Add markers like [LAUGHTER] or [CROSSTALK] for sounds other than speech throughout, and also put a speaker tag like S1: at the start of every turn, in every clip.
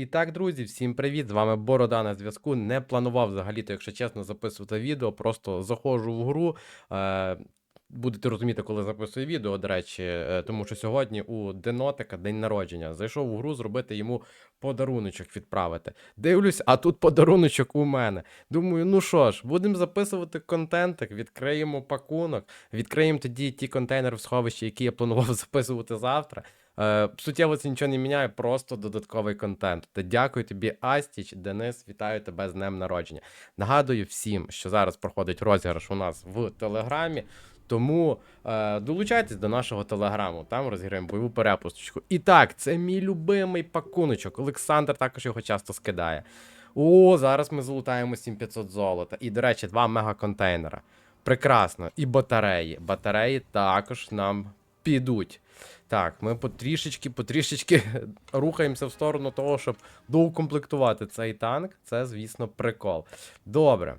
S1: І так, друзі, всім привіт! З вами Борода на зв'язку. Не планував взагалі-то, якщо чесно, записувати відео. Просто заходжу в гру. Е, будете розуміти, коли записую відео, до речі, е, тому що сьогодні у Денотика день народження. Зайшов у гру зробити йому подаруночок відправити. Дивлюсь, а тут подаруночок у мене. Думаю, ну що ж, будемо записувати контентик, відкриємо пакунок, відкриємо тоді ті контейнери в сховищі, які я планував [LAUGHS] записувати завтра. Е, суттєво це нічого не міняє, просто додатковий контент. Та дякую тобі, Астіч, Денис, вітаю тебе з днем народження. Нагадую всім, що зараз проходить розіграш у нас в Телеграмі. Тому е, долучайтесь до нашого телеграму, там розіграємо бойову перепусточку. І так, це мій любимий пакуночок. Олександр також його часто скидає. О, зараз ми залутаємо 7500 золота. І, до речі, два мегаконтейнера. Прекрасно. І батареї. Батареї також нам підуть. Так, ми потрішечки, потрішечки [LAUGHS] рухаємося в сторону того, щоб доукомплектувати цей танк. Це, звісно, прикол. Добре.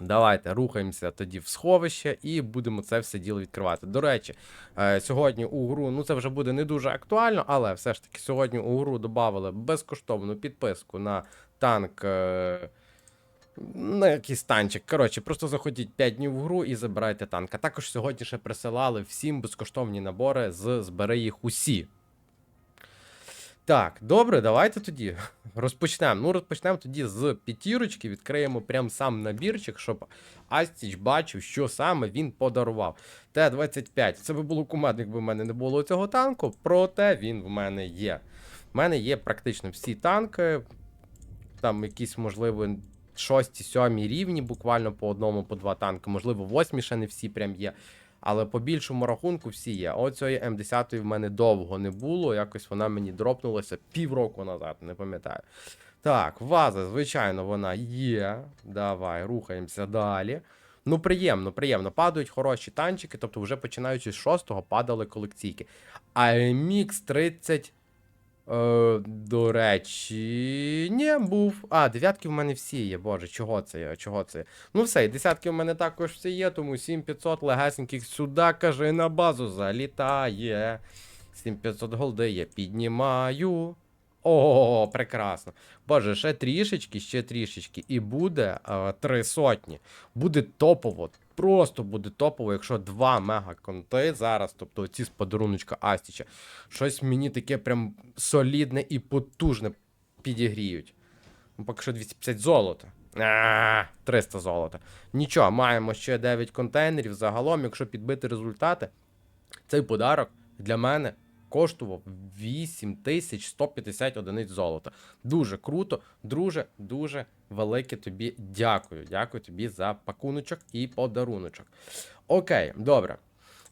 S1: Давайте рухаємося тоді в сховище і будемо це все діло відкривати. До речі, е, сьогодні у гру, ну це вже буде не дуже актуально, але все ж таки сьогодні у гру додали безкоштовну підписку на танк. На якийсь танчик. Коротше, просто заходіть 5 днів в гру і забирайте танк. А також сьогодні ще присилали всім безкоштовні набори з збери їх усі. Так, добре, давайте тоді розпочнемо. Ну, розпочнемо тоді з п'ятірочки, відкриємо прям сам набірчик, щоб Астіч бачив, що саме він подарував. Т-25. Це би було кумедно, якби в мене не було цього танку, проте він в мене є. В мене є практично всі танки. Там якісь, можливо, шості, сьомі рівні, буквально по одному, по два танки. Можливо, восьмі ще не всі прям є. Але по більшому рахунку всі є. Оцієї М10 в мене довго не було. Якось вона мені дропнулася півроку назад, не пам'ятаю. Так, ваза, звичайно, вона є. Давай, рухаємося далі. Ну, приємно, приємно. Падають хороші танчики, тобто вже починаючи з 6-го падали колекційки. AMX 30. Е, до речі, ні, був. А, дев'ятки в мене всі є. Боже, чого це є? Чого це є? Ну все, і десятки в мене також всі є, тому 7500 легесеньких сюди, каже, на базу залітає. 7500 голди я піднімаю. О, прекрасно. Боже, ще трішечки, ще трішечки. І буде е, три сотні. Буде топово. Просто буде топово, якщо два мега-конти зараз, тобто ці з подаруночка Астіча, щось мені таке прям солідне і потужне підігріють. Ну, поки що 250 золота. А, 300 золота. Нічого, маємо ще 9 контейнерів. Загалом, якщо підбити результати, цей подарок для мене коштував 8150 одиниць золота. Дуже круто, друже, дуже велике тобі дякую. Дякую тобі за пакуночок і подаруночок. Окей, добре.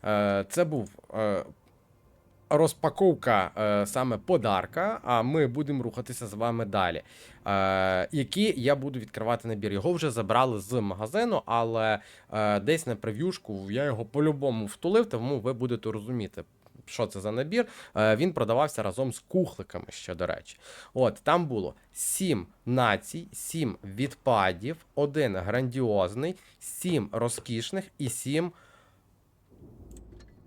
S1: Е, Це був. Е, Розпаковка е, саме подарка, а ми будемо рухатися з вами далі. Е, Які я буду відкривати набір. Його вже забрали з магазину, але е, десь на прев'юшку я його по-любому втулив, тому ви будете розуміти, що це за набір. Е, він продавався разом з кухликами, ще до речі. От там було 7 націй, 7 відпадів, один грандіозний, 7 розкішних і 7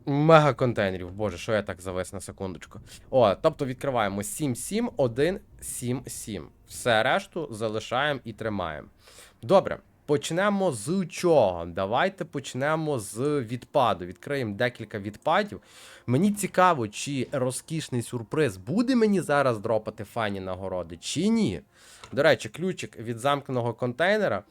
S1: Мега контейнерів. Боже, що я так завис на секундочку. О, тобто відкриваємо 7, 7, 1, 7, 7. Все решту залишаємо і тримаємо. Добре. Почнемо з чого? Давайте почнемо з відпаду. Відкриємо декілька відпадів. Мені цікаво, чи розкішний сюрприз буде мені зараз дропати фані нагороди, чи ні. До речі, ключик від замкненого контейнера.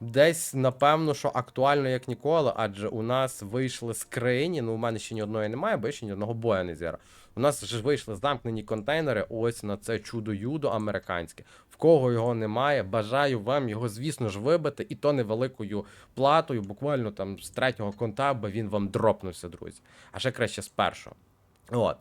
S1: Десь, напевно, що актуально як ніколи, адже у нас вийшли скрині. Ну, у мене ще ні одної немає, бо я ще ні одного боя не зіра. У нас вже вийшли замкнені контейнери. Ось на це чудо юдо американське. В кого його немає, бажаю вам його, звісно ж, вибити, і то невеликою платою, буквально там з третього конта, бо він вам дропнувся, друзі. А ще краще з першого. От.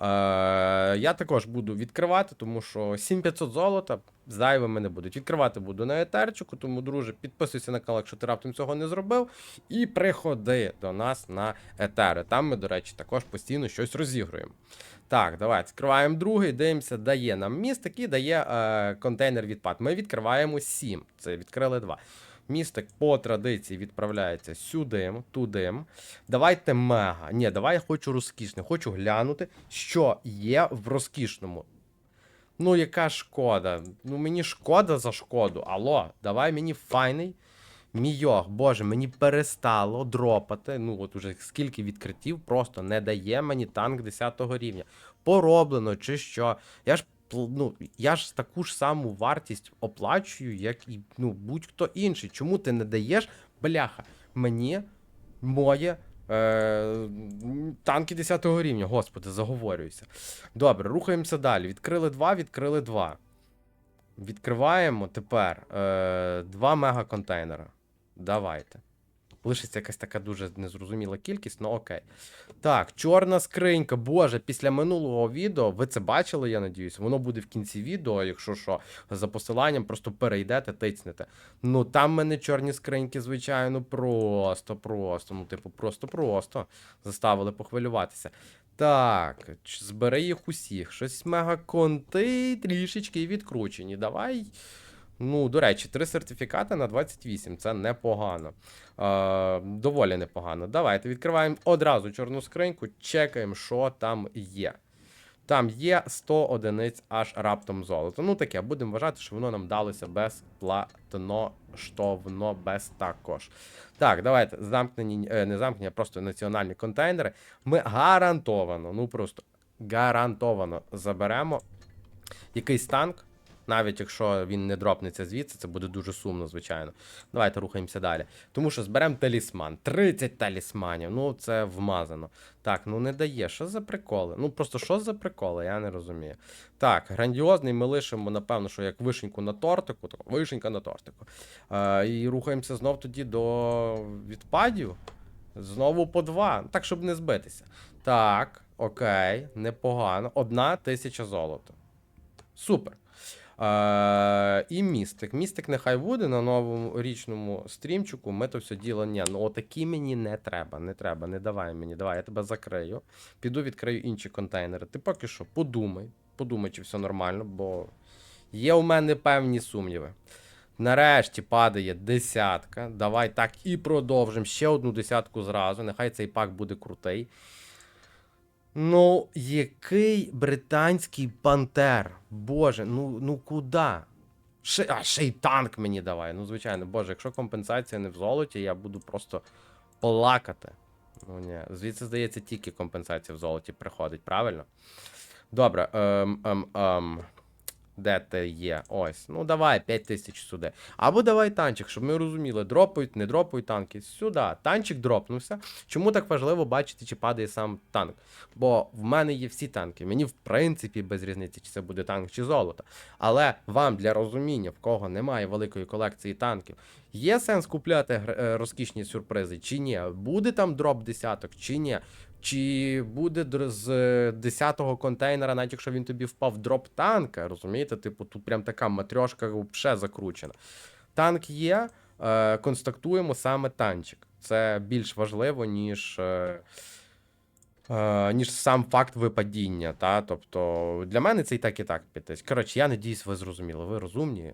S1: Е, я також буду відкривати, тому що 7500 золота зайвими не будуть. Відкривати буду на етерчику, тому, друже, підписуйся на канал, якщо ти раптом цього не зробив. І приходи до нас на етери. Там ми, до речі, також постійно щось розігруємо. Так, давай відкриваємо другий, дивимося, дає нам містик і дає е, контейнер відпад. Ми відкриваємо 7. Це відкрили 2. Містик по традиції відправляється сюди, туди. Давайте мега. Ні, давай я хочу розкішне. Хочу глянути, що є в розкішному. Ну, яка шкода? Ну, мені шкода за шкоду. Алло, давай мені файний. Мійох, боже, мені перестало дропати. Ну, от уже скільки відкриттів просто не дає мені танк 10 рівня. Пороблено чи що. Я ж ну, я ж таку ж саму вартість оплачую, як і ну, будь-хто інший. Чому ти не даєш, бляха, мені моє. Е, танки 10 рівня, господи, заговорююся. Добре, рухаємося далі. Відкрили два, відкрили два. Відкриваємо тепер е, два мегаконтейнера. Давайте. Лишиться якась така дуже незрозуміла кількість, ну окей. Так, чорна скринька. Боже, після минулого відео, ви це бачили, я надіюсь, воно буде в кінці відео, якщо що, за посиланням просто перейдете, тицнете. Ну там в мене чорні скриньки, звичайно, просто, просто. Ну, типу, просто-просто заставили похвилюватися. Так, збери їх усіх. Щось мегаконти трішечки відкручені. Давай. Ну, до речі, три сертифікати на 28. Це непогано. Е, доволі непогано. Давайте відкриваємо одразу чорну скриньку, чекаємо, що там є. Там є 100 одиниць аж раптом золота. Ну таке, будемо вважати, що воно нам далося безплатно, штовно, без також. Так, давайте замкнені, е, не замкнені, а просто національні контейнери. Ми гарантовано, ну просто гарантовано заберемо якийсь танк. Навіть якщо він не дропнеться звідси, це буде дуже сумно, звичайно. Давайте рухаємося далі. Тому що зберемо талісман. 30 талісманів. Ну, це вмазано. Так, ну не дає. Що за приколи? Ну просто що за приколи, я не розумію. Так, грандіозний ми лишимо, напевно, що як вишеньку на тортику, то вишенька на тортику. Е, і рухаємося знов тоді до відпадів. Знову по два. Так, щоб не збитися. Так, окей, непогано. Одна тисяча золота. Супер. І містик. Містик нехай буде на новому річному стрімчику. Ми то все діло. Ні, ну отакі мені не треба. Не треба, не давай мені. Давай, я тебе закрию. Піду відкрию інші контейнери. Ти поки що подумай. Подумай, чи все нормально, бо є у мене певні сумніви. Нарешті падає десятка. Давай так і продовжимо. Ще одну десятку зразу. Нехай цей пак буде крутий. Ну, який британський пантер? Боже, ну ну куди? Ще, а ще й танк мені давай. Ну, звичайно, боже, якщо компенсація не в золоті, я буду просто плакати. Ну ні, звідси, здається, тільки компенсація в золоті приходить, правильно? Добре. Ем, ем, ем. Де ти є? Ось. Ну давай 5 тисяч сюди. Або давай танчик, щоб ми розуміли, дропають, не дропають танки. Сюди. Танчик дропнувся. Чому так важливо бачити, чи падає сам танк? Бо в мене є всі танки. Мені, в принципі, без різниці, чи це буде танк, чи золото. Але вам для розуміння, в кого немає великої колекції танків, є сенс купляти е, розкішні сюрпризи, чи ні? Буде там дроп десяток, чи ні? Чи буде з 10-го контейнера, навіть якщо він тобі впав дроп танка, розумієте? Типу, тут прям така матрьошка вже закручена. Танк є, е, констатуємо саме танчик. Це більш важливо, ніж. Е, е, ніж сам факт випадіння. Та? Тобто, для мене це і так, і так підтись. Коротше, я надіюсь, ви зрозуміли. Ви розумні.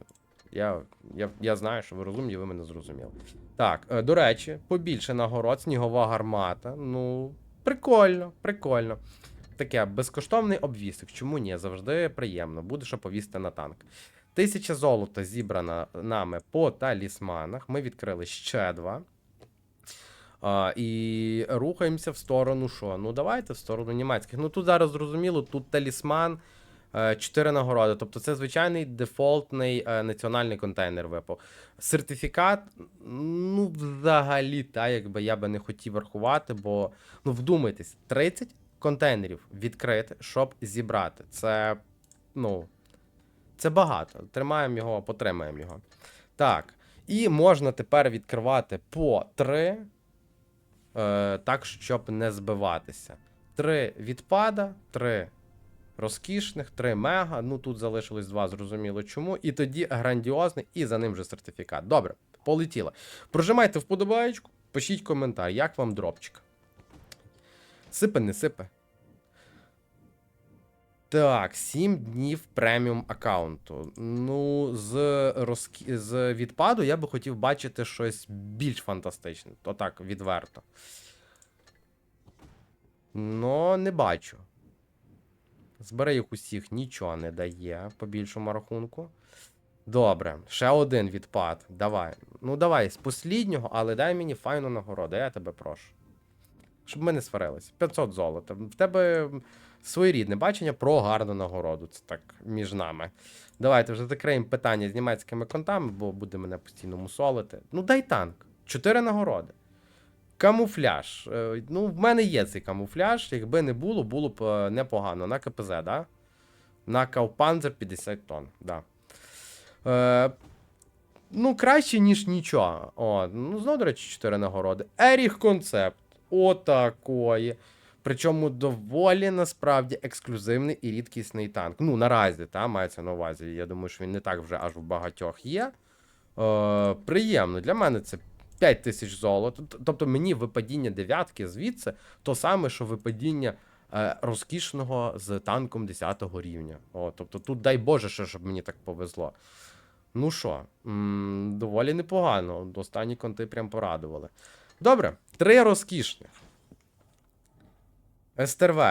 S1: Я, я, я знаю, що ви розумні, ви мене зрозуміли. Так, е, до речі, побільше нагород, снігова гармата. Ну, прикольно, прикольно. Таке безкоштовний обвісик. Чому ні? Завжди приємно. Буде що повісти на танк. Тисяча золота зібрана нами по талісманах. Ми відкрили ще два. А, і рухаємося в сторону що? Ну, давайте в сторону німецьких. Ну тут зараз зрозуміло, тут талісман, 4 нагороди. Тобто це звичайний дефолтний е, національний контейнер випав. Сертифікат, ну, взагалі, та, якби я би не хотів рахувати, бо ну вдумайтесь, 30 контейнерів відкрити, щоб зібрати. Це, ну, це багато. Тримаємо його, потримаємо його. Так. І можна тепер відкривати по 3, е, так, щоб не збиватися. 3 відпада, 3 розкішних, 3 мега. Ну тут залишилось 2, зрозуміло чому. І тоді грандіозний, і за ним вже сертифікат. Добре, полетіло. Прожимайте вподобаєчку, пишіть коментар, як вам дропчик. Сипе, не сипе. Так, 7 днів преміум аккаунту. Ну, з, розкі... з відпаду я би хотів бачити щось більш фантастичне. То так, відверто. Но не бачу. Збери їх усіх нічого не дає по більшому рахунку. Добре, ще один відпад. Давай. Ну давай, з посліднього, але дай мені файну нагороду, я тебе прошу. Щоб ми не сварилися. 500 золота. В тебе своєрідне бачення про гарну нагороду. Це так між нами. Давайте вже закриємо питання з німецькими контами, бо буде мене постійно мусолити. Ну, дай танк. Чотири нагороди. Камуфляж. Е, Ну, в мене є цей камуфляж. Якби не було, було б е, непогано. На КПЗ, да? На Каупанзер 50 тонн, да. Е, ну, краще, ніж нічого. О, ну, знову, до речі, 4 нагороди. Еріх концепт. Отакої. Причому доволі насправді ексклюзивний і рідкісний танк. Ну, наразі, та, мається на увазі. Я думаю, що він не так вже аж в багатьох є. Е, приємно. Для мене це 5 тисяч золота. Тобто мені випадіння дев'ятки звідси то саме, що випадіння е, розкішного з танком 10 рівня. О, тобто тут дай Боже, що, щоб мені так повезло. Ну що, доволі непогано. Останні конти прям порадували. Добре, три розкішних. СТРВ.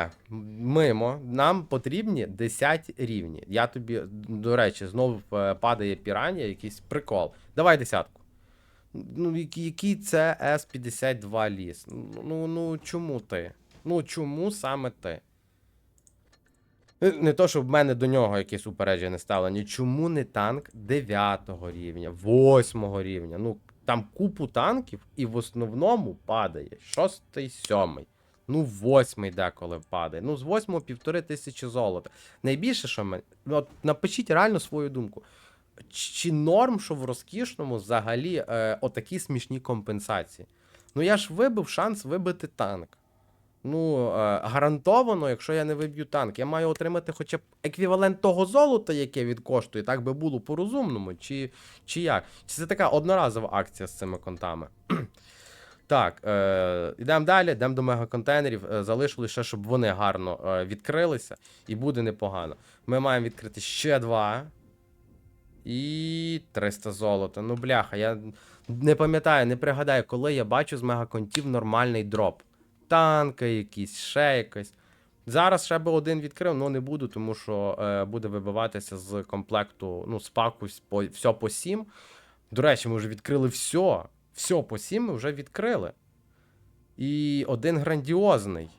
S1: Мимо. Нам потрібні 10 рівні. Я тобі, до речі, знову е, падає пірання, якийсь прикол. Давай десятку. Ну, який, це С-52 ліс? Ну, ну, ну чому ти? Ну чому саме ти? Е, Не то, щоб в мене до нього якесь упереджене ставлення. Чому не танк 9 рівня, 8 рівня? Ну, там купу танків, і в основному падає 6, 7. Ну, 8 деколи падає. Ну, з 8 півтори тисячі золота. Найбільше, що мене. От напишіть реально свою думку. Чи норм, що в розкішному взагалі е, отакі смішні компенсації? Ну я ж вибив шанс вибити танк. Ну, е, гарантовано, якщо я не виб'ю танк, я маю отримати хоча б еквівалент того золота, яке він коштує, так би було по-розумному, чи, чи як? Чи це така одноразова акція з цими контами? [CLEARS THROAT] Так, е, йдемо далі, йдемо до мегаконтейнерів. Е, залишилось ще, щоб вони гарно е, відкрилися, і буде непогано. Ми маємо відкрити ще два. І 300 золота. Ну, бляха, я не пам'ятаю, не пригадаю, коли я бачу з мегаконтів нормальний дроп. Танки якісь, ще якось. Зараз ще би один відкрив, але не буду, тому що е, буде вибиватися з комплекту, ну, з паку по, все по 7. До речі, ми вже відкрили все. Все по 7 ми вже відкрили. І один грандіозний.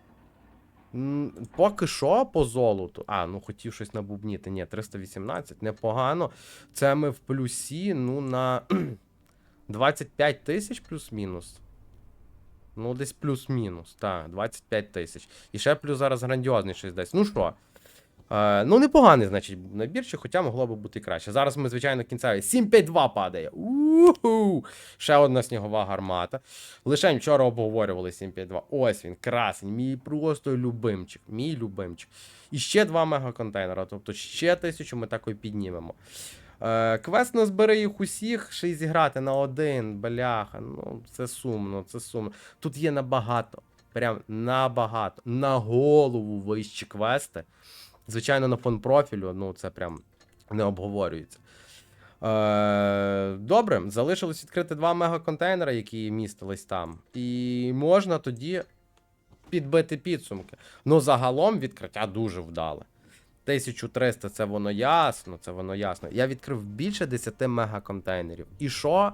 S1: Поки що по золоту. А, ну хотів щось набубніти. Ні, 318, непогано. Це ми в плюсі, ну, на [CLEARS THROAT] 25 тисяч плюс-мінус. Ну, десь плюс-мінус, так, 25 тисяч. І ще плюс зараз грандіозний щось десь. Ну що? Е, ну, непоганий, значить, набірчик, хоча могло би бути краще. Зараз ми, звичайно, кінцеві. 7-5-2 падає. Уху! Ще одна снігова гармата. Лише вчора обговорювали 7-5-2. Ось він, красень, мій просто любимчик. Мій любимчик. І ще два мегаконтейнера, тобто ще тисячу ми такою піднімемо. Е, квест на збери їх усіх, ще й зіграти на один, бляха. Ну, це сумно, це сумно. Тут є набагато, прям набагато, на голову вищі квести. Звичайно, на фон профілю, ну це прям не обговорюється. Е, добре, залишилось відкрити два мегаконтейнера, які містились там. І можна тоді підбити підсумки. Ну, загалом відкриття дуже вдале. 1300 це воно ясно, це воно ясно. Я відкрив більше 10 мегаконтейнерів. І що?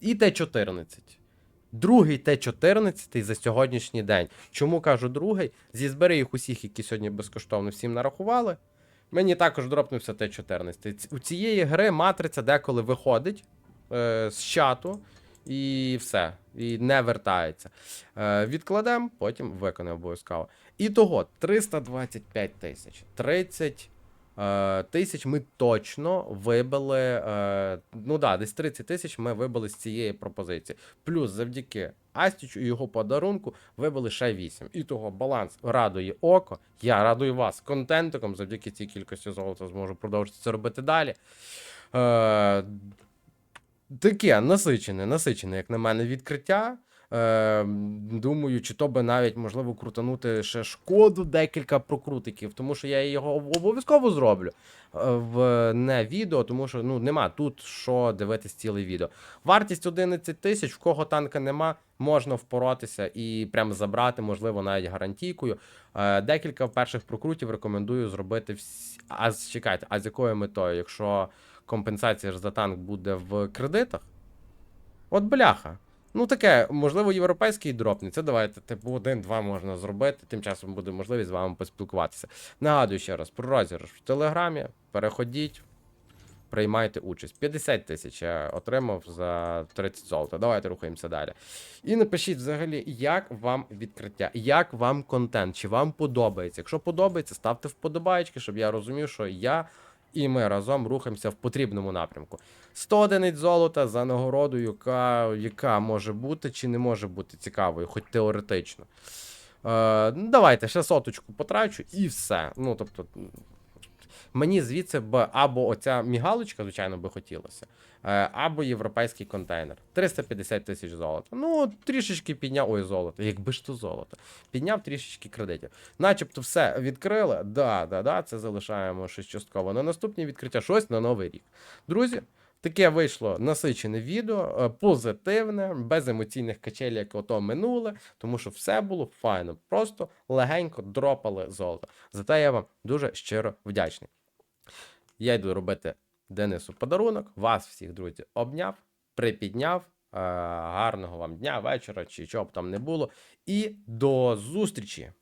S1: І Т-14. Другий Т-14 за сьогоднішній день. Чому кажу другий? Зі збери їх усіх, які сьогодні безкоштовно всім нарахували. Мені також дропнувся Т-14. У цієї гри матриця деколи виходить е, з чату і все. І не вертається. Е, відкладемо, потім виконаємо обов'язково. І того 325 тисяч. 30 е, тисяч ми точно вибили. Е, ну да, десь 30 тисяч ми вибили з цієї пропозиції. Плюс завдяки Астічу і його подарунку вибили ще 8. І того баланс радує око. Я радую вас контентиком. Завдяки цій кількості золота зможу продовжити це робити далі. Е, таке насичене, насичене, як на мене, відкриття. Е, думаю, чи то би навіть можливо крутанути ще шкоду декілька прокрутиків, тому що я його обов'язково зроблю е, в не відео, тому що ну нема тут що дивитись ціле відео. Вартість 11 тисяч, в кого танка нема, можна впоротися і прям забрати, можливо, навіть гарантійкою. Е, декілька перших прокрутів рекомендую зробити всі. А чекайте, а з якою метою? Якщо компенсація ж за танк буде в кредитах? От бляха. Ну таке, можливо, європейський дропний. Це давайте, типу, один-два можна зробити. Тим часом буде можливість з вами поспілкуватися. Нагадую ще раз про розіграш в Телеграмі. Переходіть, приймайте участь. 50 тисяч я отримав за 30 золота. Давайте рухаємося далі. І напишіть взагалі, як вам відкриття, як вам контент, чи вам подобається. Якщо подобається, ставте вподобайки, щоб я розумів, що я і ми разом рухаємося в потрібному напрямку. 100 одиниць золота за нагороду, яка, яка може бути чи не може бути цікавою, хоч теоретично. Е, ну, давайте ще соточку потрачу і все. Ну, тобто, мені звідси б або оця мігалочка, звичайно, би хотілося, або європейський контейнер. 350 тисяч золота. Ну, трішечки підняв. Ой, золото. Якби ж то золото. Підняв трішечки кредитів. Начебто все відкрили. Да, да, да, це залишаємо щось частково. На наступні відкриття щось на новий рік. Друзі, таке вийшло насичене відео, е, позитивне, без емоційних качель, як ото минуле, тому що все було файно. Просто легенько дропали золото. За те я вам дуже щиро вдячний. Я йду робити Денису подарунок. Вас всіх, друзі, обняв, припідняв. Е, Гарного вам дня, вечора чи чого б там не було. І до зустрічі!